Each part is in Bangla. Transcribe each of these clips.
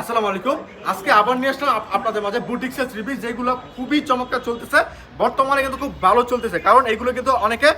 আসসালামু আলাইকুম। আজকে আবার নিয়ে আসলাম আপনাদের মাঝে বুটিক্সের পিস যেগুলো খুবই চমৎকার চলতেছে। বর্তমানে কিন্তু খুব ভালো চলতেছে, কারণ এগুলো কিন্তু অনেকে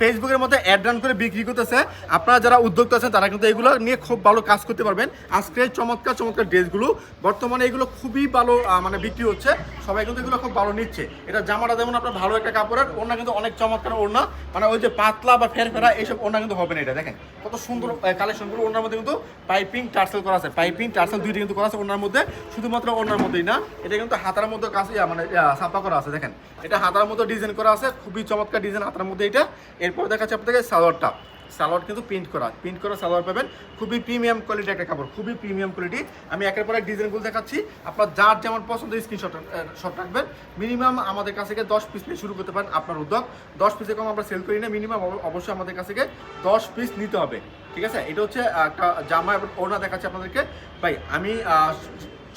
ফেসবুকের মধ্যে অ্যাড রান করে বিক্রি করতেছে। আপনারা যারা উদ্যোক্তা আছেন, তারা কিন্তু এগুলো নিয়ে খুব ভালো কাজ করতে পারবেন। আজকে চমৎকার চমৎকার ড্রেসগুলো বর্তমানে এগুলো খুবই ভালো মানে বিক্রি হচ্ছে। সবাই কিন্তু এগুলো খুব ভালো নিচ্ছে। এটা জামাটা যেমন আপনার ভালো একটা কাপড়ের, ওড়না কিন্তু অনেক চমৎকার ওড়না। মানে ওই যে পাতলা বা ফের ফেরা এইসব ওড়না কিন্তু হবে না এটা, দেখেন। কত সুন্দর কালেকশনগুলো ওড়নার মধ্যে কিন্তু পাইপিং টার্সেল করা আছে। পাইপিং টার্সেল দুইটা কিন্তু করা আছে ওনার মধ্যে, শুধুমাত্র ওনার মধ্যেই না, এটা কিন্তু হাতার মধ্যে কাছে মানে ছাপা করা আছে, দেখেন। এটা হাতার মধ্যে ডিজাইন করা আছে, খুবই চমৎকার ডিজাইন হাতার মধ্যে এটা। এরপর দেখাচ্ছে আপনাদের সালোয়ারটা। সালোয়ার কিন্তু প্রিন্ট করা প্রিন্ট করা সালোয়ার পাবেন। খুবই প্রিমিয়াম কোয়ালিটি একটা কাপড়, খুবই প্রিমিয়াম কোয়ালিটি আমি একের পর এক ডিজাইনগুলো দেখাচ্ছি। আপনার যার যেমন পছন্দ স্ক্রিনশট শট রাখবেন। মিনিমাম আমাদের কাছ থেকে দশ পিস নিয়ে শুরু করতে পারেন আপনার উদ্যোগ। দশ পিসে কম আমরা সেল করি না। মিনিমাম অবশ্যই আমাদের কাছ থেকে দশ পিস নিতে হবে। ঠিক আছে? এটা হচ্ছে একটা জামা এবং ওড়না দেখাচ্ছি আপনাদেরকে। ভাই, আমি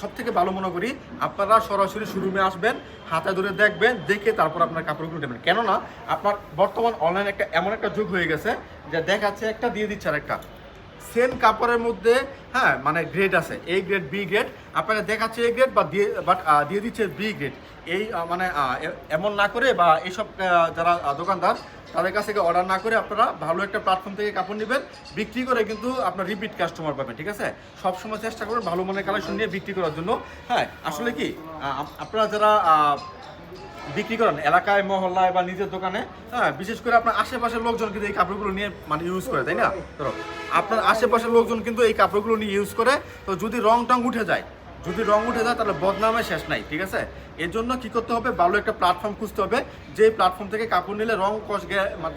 সব থেকে ভালো মনে করি, আপনারা সরাসরি শোরুমে আসবেন, হাতে ধরে দেখবেন, দেখে তারপর আপনার কাপড়গুলো নেবেন। কেননা, আপনার বর্তমান অনলাইন একটা এমন একটা যুগ হয়ে গেছে যে দেখাচ্ছে একটা, দিয়ে দিচ্ছে আর একটা সেম কাপড়ের মধ্যে হ্যাঁ মানে গ্রেড আছে এই গ্রেড বি গ্রেড আপনারা দেখাচ্ছে এ গ্রেড বা দিয়ে বাট দিয়ে দিচ্ছে বি গ্রেড এই মানে এমন না করে বা এইসব যারা দোকানদার, তাদের কাছ থেকে অর্ডার না করে আপনারা ভালো একটা প্ল্যাটফর্ম থেকে কাপড় নেবেন, বিক্রি করে কিন্তু আপনার রিপিট কাস্টমার পাবেন, ঠিক আছে? সবসময় চেষ্টা করবেন ভালো মানের কালেকশন নিয়ে বিক্রি করার জন্য। হ্যাঁ আসলে কি আপনারা যারা বিক্রি করেন এলাকায়, মহল্লায় বা নিজের দোকানে। হ্যাঁ বিশেষ করে আপনার আশেপাশের লোকজন কিন্তু এই কাপড়গুলো নিয়ে মানে ইউজ করে, তাই না? ধরো, আপনার আশেপাশের লোকজন কিন্তু এই কাপড়গুলো নিয়ে ইউজ করে। তো যদি রং টং উঠে যায়, যদি রং উঠে যায়, তাহলে বদনামে শেষ নাই, ঠিক আছে? এর জন্য কি করতে হবে? ভালো একটা প্ল্যাটফর্ম খুঁজতে হবে। যে প্ল্যাটফর্ম থেকে কাপড় নিলে রং, কস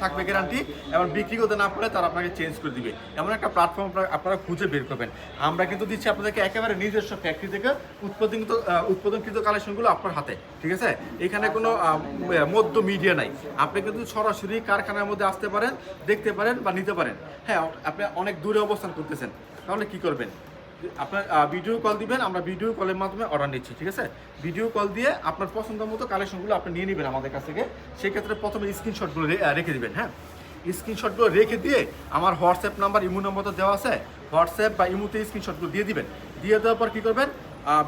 থাকবে গ্যারান্টি এবং বিক্রি করতে না পারলে তারা আপনাকে চেঞ্জ করে দিবে। এমন একটা প্ল্যাটফর্ম আপনারা খুঁজে বের করবেন। আমরা কিন্তু দিচ্ছি আপনাদেরকে একেবারে নিজস্ব ফ্যাক্টরি থেকে উৎপাদনকৃত উৎপাদনকৃত কালেকশনগুলো আপনার হাতে, ঠিক আছে? এখানে কোনো মধ্য মিডিয়া নাই। আপনি কিন্তু সরাসরি কারখানার মধ্যে আসতে পারেন, দেখতে পারেন বা নিতে পারেন। হ্যাঁ আপনি অনেক দূরে অবস্থান করতেছেন। তাহলে কি করবেন? আপনার ভিডিও কল দিবেন, আমরা ভিডিও কলের মাধ্যমে অর্ডার নিচ্ছি, ঠিক আছে? ভিডিও কল দিয়ে আপনার পছন্দ মতো কালেকশনগুলো আপনি নিয়ে নেবেন আমাদের কাছ থেকে। সেক্ষেত্রে প্রথমে স্ক্রিনশটগুলো রেখে দিবেন হ্যাঁ? স্ক্রিনশটগুলো রেখে দিয়ে আমার হোয়াটসঅ্যাপ নাম্বার ইমো নম্বর তো দেওয়া আছে। হোয়াটসঅ্যাপ বা ইমোতে স্ক্রিনশটগুলো দিয়ে দিবেন। দিয়ে দেওয়ার পর কী করবেন?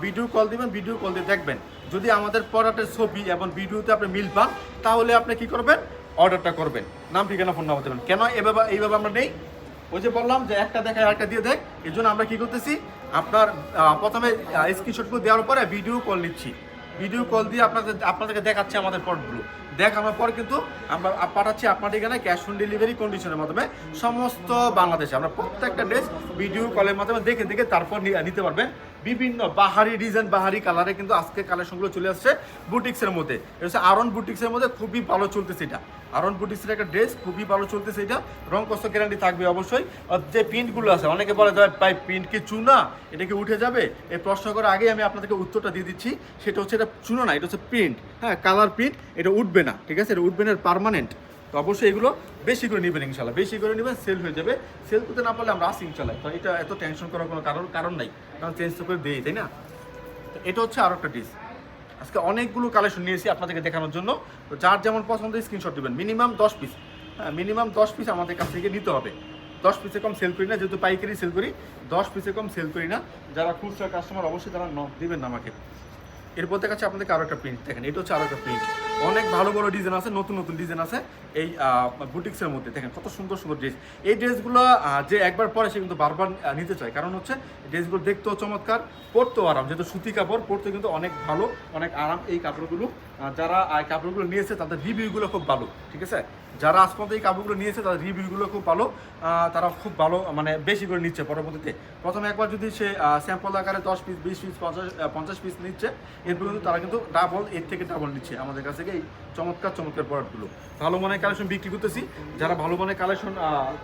ভিডিও কল দিবেন ভিডিও কল দিয়ে দেখবেন। যদি আমাদের প্রোডাক্টের ছবি এবং ভিডিওতে আপনি মিল পান, তাহলে আপনি কী করবেন? অর্ডারটা করবেন। নাম, ঠিকানা ফোন নাম্বার দেবেন। কেন এভাবে এইভাবে আমরা নেই? ওই যে বললাম যে একটা দেখায় একটা দিয়ে দেখ। এর জন্য আমরা কি করতেছি? আপনার প্রথমে প্রথমে স্ক্রিনশটগুলো দেওয়ার পরে ভিডিও কল নিচ্ছি। ভিডিও কল দিয়ে আপনাদের, আপনাদেরকে দেখাচ্ছি আমাদের পটগুলো দেখানোর পর কিন্তু আমরা পাঠাচ্ছি আপনার এখানে ক্যাশ অন ডেলিভারি কন্ডিশনের মাধ্যমে সমস্ত বাংলাদেশে। আমরা প্রত্যেকটা ড্রেস ভিডিও কলের মাধ্যমে দেখে দেখে তারপর নিতে পারবেন। বিভিন্ন বাহারি ডিজাইন বাহারি কালারে কিন্তু আজকে কালেকশনগুলো চলে আসছে বুটিক্সের মধ্যে। এটা হচ্ছে আরন বুটিক্সের মধ্যে খুবই ভালো চলতেছে এটা। আরন বুটিক্সের একটা ড্রেস খুবই ভালো চলতেছে এটা। রং কষ্ট গ্যারান্টি থাকবে অবশ্যই। যে প্রিন্টগুলো আছে, অনেকে বলে যে, ভাই প্রিন্ট কি চুনা? এটা কি উঠে যাবে? এই প্রশ্ন করার আগে আমি আপনাদেরকে উত্তরটা দিয়ে দিচ্ছি। সেটা হচ্ছে এটা চুনো না, এটা হচ্ছে প্রিন্ট হ্যাঁ কালার প্রিন্ট এটা উঠবে না, ঠিক আছে? এটা উঠবে না পারমানেন্ট তো অবশ্যই এগুলো বেশি করে নেবেন ইনশাল্লাহ বেশি করে নেবেন সেল হয়ে যাবে। সেল করতে না পারলে আমরা আসি ইনশাল্লাহ তো এটা এত টেনশন করার কোনো কারণ কারণ নাই। কারণ চেঞ্জ তো করে দিই, তাই না? তো এটা হচ্ছে আরও একটা ডিস আজকে অনেকগুলো কালেকশন নিয়েছি আপনাদেরকে দেখানোর জন্য। তো যার যেমন পছন্দ স্ক্রিনশট দেবেন। মিনিমাম দশ পিস হ্যাঁ মিনিমাম দশ পিস আমাদের কাছ থেকে নিতে হবে। দশ পিসে কম সেল করি না, যেহেতু পাইকারি সেল করি। দশ পিসে কম সেল করি না। যারা খুচরা কাস্টমার অবশ্যই তারা দিবেন না আমাকে। এরপর দেখাচ্ছে আপনাদেরকে আরও একটা প্রিন্ট দেখেন, এটা হচ্ছে আরও একটা প্রিন্ট অনেক ভালো ভালো ডিজাইন আছে, নতুন নতুন ডিজাইন আছে এই বুটিক্সের মধ্যে। দেখেন কত সুন্দর সুন্দর ড্রেস এই ড্রেসগুলো যে একবার পরে সে কিন্তু বারবার নিতে চায়। কারণ হচ্ছে ড্রেসগুলো দেখতেও চমৎকার, পরতেও আরাম। যেহেতু সুতি কাপড়, পরতে কিন্তু অনেক ভালো, অনেক আরাম এই কাপড়গুলো। যারা এই কাপড়গুলো নিয়েছে, তাদের রিভিউগুলো খুব ভালো, ঠিক আছে? যারা আজ পর্যন্ত এই কাপড়গুলো নিয়েছে, তাদের রিভিউগুলো খুব ভালো। তারা খুব ভালো মানে বেশি করে নিচ্ছে পরবর্তীতে। প্রথমে একবার যদি সে স্যাম্পল আকারে দশ পিস বিশ পিস পঞ্চাশ পঞ্চাশ পিস নিচ্ছে, এরপর কিন্তু তারা কিন্তু ডাবল এর থেকে ডাবল নিচ্ছে আমাদের কাছ থেকে এই চমৎকার চমৎকার প্রোডাক্টগুলো ভালো মানের কালেকশন বিক্রি করতেছি। যারা ভালো মানের কালেকশন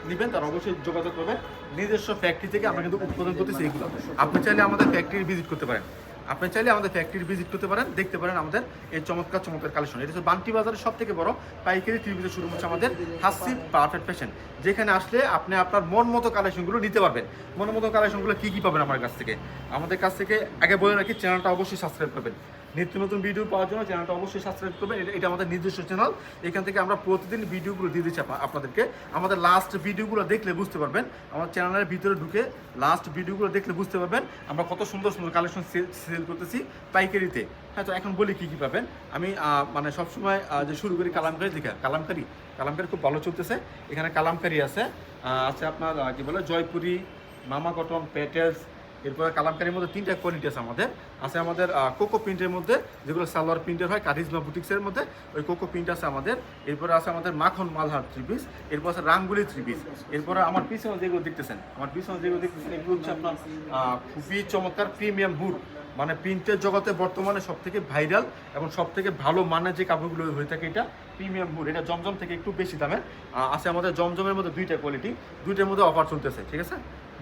নেবেন, তারা অবশ্যই যোগাযোগ করবেন। নিজস্ব ফ্যাক্টরি থেকে আমরা কিন্তু উৎপাদন করতেছি এইগুলো আপনি চাইলে আমাদের ফ্যাক্টরি ভিজিট করতে পারেন। আপনি চাইলে আমাদের ফ্যাক্টরি ভিজিট করতে পারেন, দেখতে পারেন আমাদের এই চমৎকার চমৎকার কালেকশন এটা হচ্ছে বান্টি বাজারের সব থেকে বড় পাইকারি ত্রিভুজের শুরু হচ্ছে আমাদের হাসি পারফেক্ট ফ্যাশন যেখানে আসলে আপনি আপনার মন মতো কালেকশনগুলো নিতে পারবেন। মন মতো কালেকশনগুলো কী কী পাবেন আমার কাছ থেকে? আমাদের কাছ থেকে আগে বলে রাখি চ্যানেলটা অবশ্যই সাবস্ক্রাইব করবেন। নিত্য নতুন ভিডিও পাওয়ার জন্য চ্যানেলটা অবশ্যই সাবস্ক্রাইব করবেন। এটা- আমাদের নিজস্ব চ্যানেল এখান থেকে আমরা প্রতিদিন ভিডিওগুলো দিয়ে দিচ্ছি আপনাদেরকে। আমাদের লাস্ট ভিডিওগুলো দেখলে বুঝতে পারবেন। আমার চ্যানেলের ভিতরে ঢুকে লাস্ট ভিডিওগুলো দেখলে বুঝতে পারবেন। আমরা কত সুন্দর সুন্দর কালেকশন সেল করতেছি পাইকারিতে। হ্যাঁ তো এখন বলি কী কী পাবেন? আমি মানে সবসময় যে শুরু করি কালামকারি দেখে কালামকারি। কালামকারি খুব ভালো চলতেছে। এখানে কালামকারি আছে। আছে আপনার কী বলে, জয়পুরি মামা কটন প্যাটেলস এরপরে কালামকারির মধ্যে তিনটা কোয়ালিটি আছে আমাদের। আছে আমাদের কোকো প্রিন্টের মধ্যে, যেগুলো সালোয়ার প্রিন্টের হয় কারিজমা বুটিক্সের মধ্যে, ওই কোকো প্রিন্ট আছে আমাদের। এরপরে আছে আমাদের মাখন মালহার থ্রি পিস এরপর আছে রাঙ্গুলি থ্রি পিস এরপরে আমার পিছনে যেগুলো দেখতেছেন, আমার পিছনে যেগুলো দেখতেছেন, এগুলো হচ্ছে আপনার খুবই চমৎকার প্রিমিয়াম হুড। মানে প্রিন্টের জগতে বর্তমানে সব থেকে ভাইরাল এবং সব থেকে ভালো মানের যে কাপড়গুলো হয়ে থাকে এটা প্রিমিয়াম হুড। এটা জমজম থেকে একটু বেশি দামের। আছে আমাদের জমজমের মধ্যে দুইটা কোয়ালিটি দুইটার মধ্যে অফার চলতেছে, ঠিক আছে?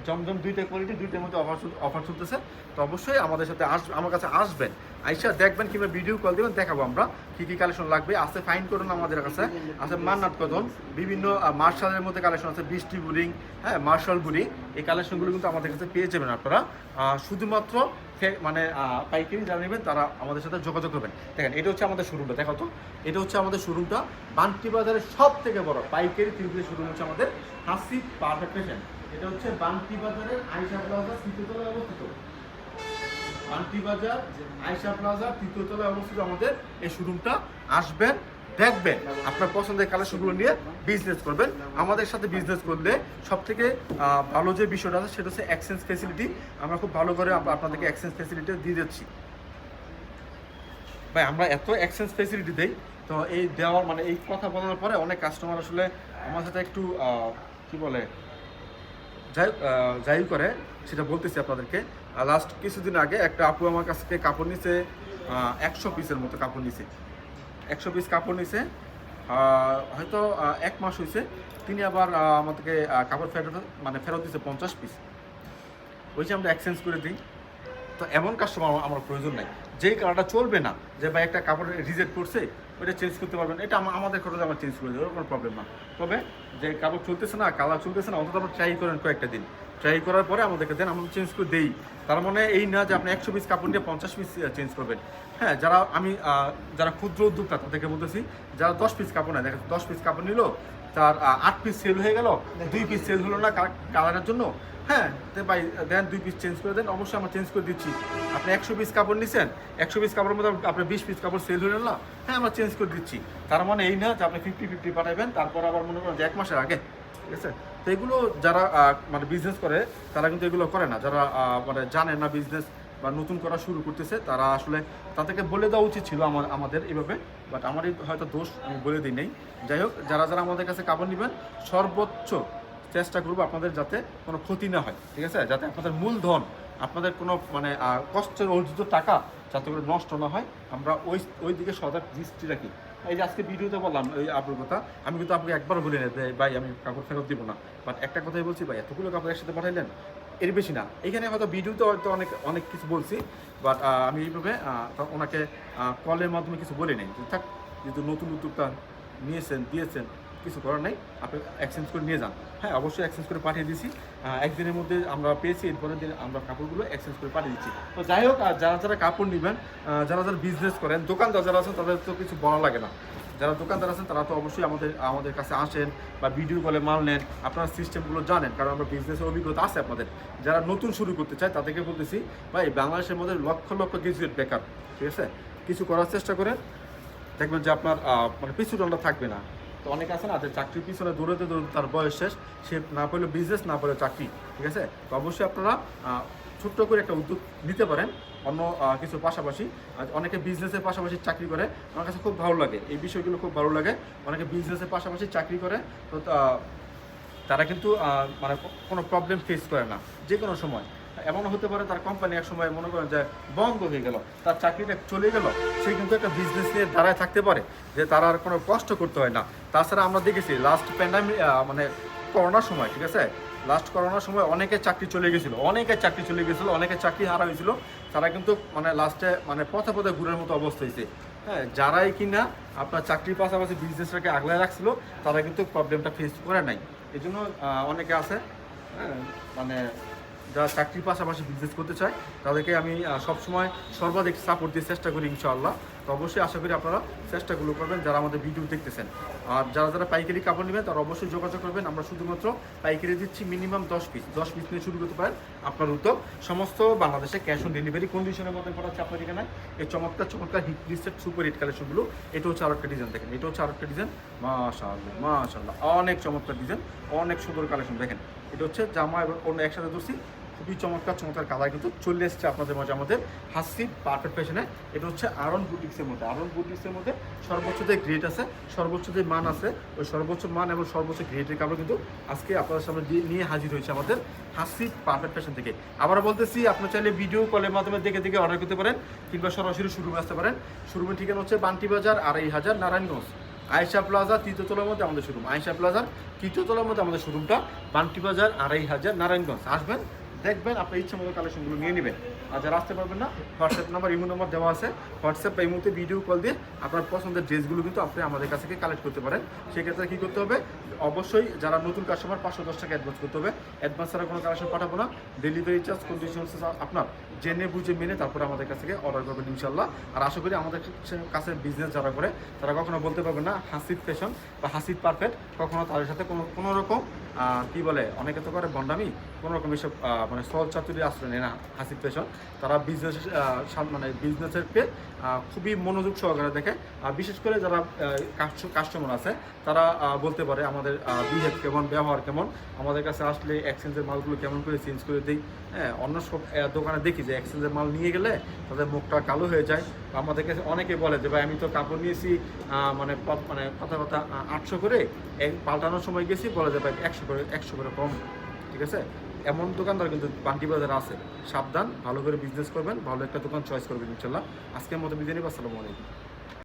জমজম দুইটা কোয়ালিটি দুইটার মধ্যে অফার অফার চলতেছে। তো অবশ্যই আমাদের সাথে আস আমার কাছে আসবেন। আইসা দেখবেন কিংবা ভিডিও কল দেবেন, দেখাবো আমরা কী কী কালেকশন লাগবে। আছে ফাইন করুন আমাদের কাছে, আছে মান্নাট কদন বিভিন্ন মার্শালের মধ্যে কালেকশন আছে, বৃষ্টি বুরিং হ্যাঁ মার্শাল বুরিং এই কালেকশনগুলো কিন্তু আমাদের কাছে পেয়ে যাবেন আপনারা। শুধুমাত্র মানে পাইকারি যারা নেবেন, তারা আমাদের সাথে যোগাযোগ করবেন। দেখেন, এটা হচ্ছে আমাদের শোরুমটা দেখো তো। এটা হচ্ছে আমাদের শোরুমটা বান্টি বাজারের সব থেকে বড় পাইকারি তিনটি শোরুম হচ্ছে আমাদের হাসি পারফেক্ট এটা হচ্ছে বান্টি বাজারের আইসা প্লাজা তৃতীয়তলায় অবস্থিত। বান্টি বাজার আইসা প্লাজা তৃতীয়তলায় অবস্থিত। আমাদের এই শোরুমটা আসবেন, দেখবেন। আপনার পছন্দের কালেকশনগুলো নিয়ে বিজনেস করবেন। আমাদের সাথে বিজনেস করলে সব থেকে ভালো যে বিষয়টা আছে সেটা হচ্ছে এক্সচেঞ্জ ফেসিলিটি আমরা খুব ভালো করে আপনাদেরকে এক্সচেঞ্জ ফেসিলিটি দিয়ে দিচ্ছি। ভাই, আমরা এত এক্সচেঞ্জ ফেসিলিটি দেই, তো এই দেওয়ার মানে এই কথা বলার পরে অনেক কাস্টমার আসলে আমার সাথে একটু কি বলে যাই যাই করে সেটা বলতেছি আপনাদেরকে। লাস্ট কিছুদিন আগে একটা আপু আমার কাছ থেকে কাপড় নিছে একশো পিসের মতো কাপড় নিছে। একশো পিস কাপড় নিছে হয়তো এক মাস হয়েছে তিনি আবার আমাদেরকে কাপড় ফেরত মানে ফেরত দিচ্ছে পঞ্চাশ পিস ওই যে আমরা এক্সচেঞ্জ করে দিই। তো এমন কাস্টমার আমার প্রয়োজন নাই। যেই কালারটা চলবে না, যে ভাই একটা কাপড় রিজেক্ট করছে ওটা চেঞ্জ করতে পারবেন। এটা আমাদের খরচ আমরা চেঞ্জ করে দেবো কোনো প্রবলেম না। তবে যে কাপড় চলতেছে না কালার চলতেছে না, অন্তত আপনার ট্রাই করেন কয়েকটা দিন। ট্রাই করার পরে আমাদেরকে দেন, আমরা চেঞ্জ করে দেই। তার মানে এই না যে আপনি একশো পিস কাপড় নিয়ে পঞ্চাশ পিস চেঞ্জ করবেন। হ্যাঁ যারা আমি যারা ক্ষুদ্র উদ্যোক্তা, তাদেরকে বলতেছি, যারা দশ পিস কাপড় নেয় দেখেন দশ পিস কাপড় নিল তার আট পিস সেল হয়ে গেল। দুই পিস সেল হলো না কালারের জন্য। হ্যাঁ তে ভাই দেন দুই পিস চেঞ্জ করে দেন। অবশ্যই আমরা চেঞ্জ করে দিচ্ছি। আপনি একশো পিস কাপড় নিছেন একশো পিস কাপড়ের মধ্যে আপনার বিশ পিস কাপড় সেল হয়ে না। হ্যাঁ আমরা চেঞ্জ করে দিচ্ছি। তার মানে এই না যে আপনি ফিফটি ফিফটি পাঠাবেন তারপর আবার মনে করেন যে এক মাসের আগে। ঠিক আছে? তো এগুলো যারা মানে বিজনেস করে তারা কিন্তু এগুলো করে না। যারা মানে জানে না বিজনেস বা নতুন করা শুরু করতেছে, তারা আসলে তাদেরকে বলে দেওয়া উচিত ছিল আমার, আমাদের এভাবে বাট আমারই হয়তো দোষ আমি বলে দিই নেই। যাই হোক, যারা যারা আমাদের কাছে কাপড় নেবেন, সর্বোচ্চ চেষ্টা করব আপনাদের যাতে কোনো ক্ষতি না হয়, ঠিক আছে? যাতে আপনাদের মূলধন, আপনাদের কোনো মানে কষ্টের অর্জিত টাকা যাতে করে নষ্ট না হয়, আমরা ওই ওই দিকে সজাগ দৃষ্টি রাখি। এই যে আজকে ভিডিওতে বললাম, এই আপনার কথা, আমি কিন্তু আপনাকে একবার বলি না যে, ভাই, আমি কাপড় ফেরত দিব না। বাট একটা কথাই বলছি, ভাই, এতগুলো কাপড় একসাথে পাঠাইলেন এর বেশি না। এখানে হয়তো ভিডিওতে হয়তো অনেক অনেক কিছু বলছি বাট আমি এইভাবে ওনাকে কলের মাধ্যমে কিছু বলি নাই। থাক, যেহেতু নতুন উদ্যোক্তা নিয়েছেন, দিয়েছেন, কিছু করার নাই, আপনি এক্সচেঞ্জ করে নিয়ে যান। হ্যাঁ অবশ্যই এক্সচেঞ্জ করে পাঠিয়ে দিছি। একদিনের মধ্যে আমরা পেয়েছি, এরপরের দিন আমরা কাপড়গুলো এক্সচেঞ্জ করে পাঠিয়ে দিচ্ছি। তো যাই হোক যারা যারা কাপড় নেবেন যারা যারা বিজনেস করেন, দোকানদার যারা আছেন, তাদের তো কিছু বলা লাগে না। যারা দোকানদার আছেন, তারা তো অবশ্যই আমাদের আমাদের কাছে আসেন বা ভিডিও কলে মাল নেন। আপনারা সিস্টেমগুলো জানেন, কারণ আমরা বিজনেসের অভিজ্ঞতা আছে আপনাদের। যারা নতুন শুরু করতে চায়, তাদেরকে বলতেছি, ভাই, বাংলাদেশের মধ্যে লক্ষ লক্ষ গ্রাজুয়েট বেকার। ঠিক আছে? কিছু করার চেষ্টা করেন। দেখবেন যে আপনার মানে পিছু দণ্ডা থাকবে না। তো অনেক আছে না, যে চাকরির পিছনে দৌড়াতে দৌড়াতে তার বয়স শেষ। সে না পেলে বিজনেস না পেলে চাকরি। ঠিক আছে? তো অবশ্যই আপনারা ছোট্ট করে একটা উদ্যোগ নিতে পারেন। অন্য কিছু পাশাপাশি। অনেকে বিজনেসের পাশাপাশি চাকরি করে। আমার কাছে খুব ভালো লাগে। এই বিষয়গুলো খুব ভালো লাগে। অনেকে বিজনেসের পাশাপাশি চাকরি করে। তো তারা কিন্তু মানে কোনো প্রবলেম ফেস করে না। যে কোনো সময়। এমনও হতে পারে তার কোম্পানি এক সময় মনে করেন যে বন্ধ হয়ে গেল। তার চাকরিটা চলে গেল। সে কিন্তু একটা বিজনেস নিয়ে দাঁড়ায় থাকতে পারে। যে তার আর কোনো কষ্ট করতে হয় না। তাছাড়া আমরা দেখেছি লাস্ট প্যান্ডামিক মানে করোনার সময়, ঠিক আছে? লাস্ট করোনার সময় অনেকে চাকরি চলে গেছিল অনেকে চাকরি চলে গেছিল অনেকে চাকরি হারা হয়েছিল। তারা কিন্তু মানে লাস্টে মানে পথে পথে ঘুরের মতো অবস্থা হয়েছে। হ্যাঁ যারাই কিনা আপনার চাকরির পাশাপাশি বিজনেসটাকে আগলায় রাখছিল, তারা কিন্তু প্রবলেমটা ফেস করে নাই। এই অনেকে আছে হ্যাঁ মানে যারা চাকরির পাশাপাশি বিজনেস করতে চায়, তাদেরকে আমি সবসময় সর্বাধিক সাপোর্ট দিয়ে চেষ্টা করি ইনশাআল্লাহ। তো অবশ্যই আশা করি আপনারা চেষ্টাগুলো করবেন যারা আমাদের ভিডিও দেখতেছেন। আর যারা যারা পাইকারি কাপড় নেবেন, তারা অবশ্যই যোগাযোগ করবেন। আমরা শুধুমাত্র পাইকারি দিচ্ছি মিনিমাম দশ পিস দশ পিস নিয়ে শুরু করতে পারেন আপনার উদ্যোগ। সমস্ত বাংলাদেশে ক্যাশ অন ডেলিভারি কন্ডিশনের মধ্যে পড়াচ্ছে আপনার এখানে। এই চমৎকার চমৎকার হিট লিস্টেড সুপার হিট কালেকশনগুলো এটা হচ্ছে আরেকটা ডিজাইন দেখেন। এটা হচ্ছে আরেকটা ডিজাইন মাশাআল্লাহ মাশাআল্লাহ। অনেক চমৎকার ডিজাইন অনেক সুন্দর কালেকশন দেখেন। এটা হচ্ছে জামা এবং অন্য একসাথে ধরছি। খুবই চমৎকার চমৎকার কালার কিন্তু চলে এসছে আপনাদের মাঝে আমাদের হাসি পারফেক্ট ফ্যাশনে এটা হচ্ছে আরন বুটিক্সের মধ্যে। আরন বুটিক্সের মধ্যে সর্বোচ্চ যে গ্রেড আছে, সর্বোচ্চ যে মান আছে, ওই সর্বোচ্চ মান এবং সর্বোচ্চ গ্রেডের কাপড় কিন্তু আজকে আপনাদের সামনে নিয়ে হাজির হয়েছে আমাদের হাসি পারফেক্ট ফ্যাশন থেকে। আবার বলতেছি, আপনার চাইলে ভিডিও কলের মাধ্যমে দেখে দেখে অর্ডার করতে পারেন, কিংবা সরাসরি শোরুমে আসতে পারেন। শোরুমের ঠিকানা হচ্ছে বান্টি বাজার, আড়াই হাজার নারায়ণগঞ্জ। আয়সা প্লাজা তৃতীয়তলার মধ্যে আমাদের শোরুম আয়সা প্লাজার তৃতীয়তলার মধ্যে আমাদের শোরুমটা বান্টি বাজার, আড়াই হাজার নারায়ণগঞ্জ। আসবেন দেখবেন, আপনার ইচ্ছে মতো কালেকশনগুলো নিয়ে নেবেন। আর আসতে পারবেন না হোয়াটসঅ্যাপ নাম্বার ইমো নাম্বার দেওয়া আছে। হোয়াটসঅ্যাপ এই মুহূর্তে ভিডিও কল দিয়ে আপনার পছন্দের ড্রেসগুলো কিন্তু আপনি আমাদের কাছ থেকে কালেক্ট করতে পারেন। সেক্ষেত্রে কী করতে হবে? অবশ্যই যারা নতুন কাস্টমার পাঁচশো দশ টাকা অ্যাডভান্স করতে হবে। অ্যাডভান্স ছাড়া কোনো কালেকশন পাঠাবো না। ডেলিভারি চার্জ কন্ডিশন আপনার জেনে বুঝে মেনে তারপরে আমাদের কাছ থেকে অর্ডার করবেন ইনশাল্লাহ আর আশা করি আমাদের কাছে বিজনেস যারা করে, তারা কখনো বলতে পারবে না হাসিদ ফ্যাশন বা হাসিদ পারফেক্ট কখনো তাদের সাথে কোনো কোনো রকম কি বলে, অনেকে তো করে বন্ডামি। কোনো রকম এসব মানে সল চাতুরি আশ্রয় নেয় না হাসিদ ফ্যাশন তারা বিজনেস মানে বিজনেসের পে খুবই মনোযোগ সহকারে দেখে আর বিশেষ করে যারা কাস্টমার আছে, তারা বলতে পারে আমাদের বিহেভ কেমন, ব্যবহার কেমন। আমাদের কাছে আসলে এক্সচেঞ্জের মালগুলো কেমন করে চেঞ্জ করে দিই হ্যাঁ? অন্য সব দোকানে দেখি যে এক্সচেঞ্জের মাল নিয়ে গেলে তাদের মুখটা কালো হয়ে যায়। আমাদের কাছে অনেকে বলে যে, ভাই, আমি তো কাপড় নিয়েছি মানে মানে কথা কথা আটশো করে পাল্টানোর সময় গেছি, বলে যে, ভাই, একশো করে একশো করে কম। ঠিক আছে? এমন দোকানদার কিন্তু বান্টি বাজার আছে। সাবধান, ভালো করে বিজনেস করবেন, ভালো একটা দোকান চয়েস করবেন, ইনশাল্লাহ। আজকের মতো নিব, আসসালামু আলাইকুম।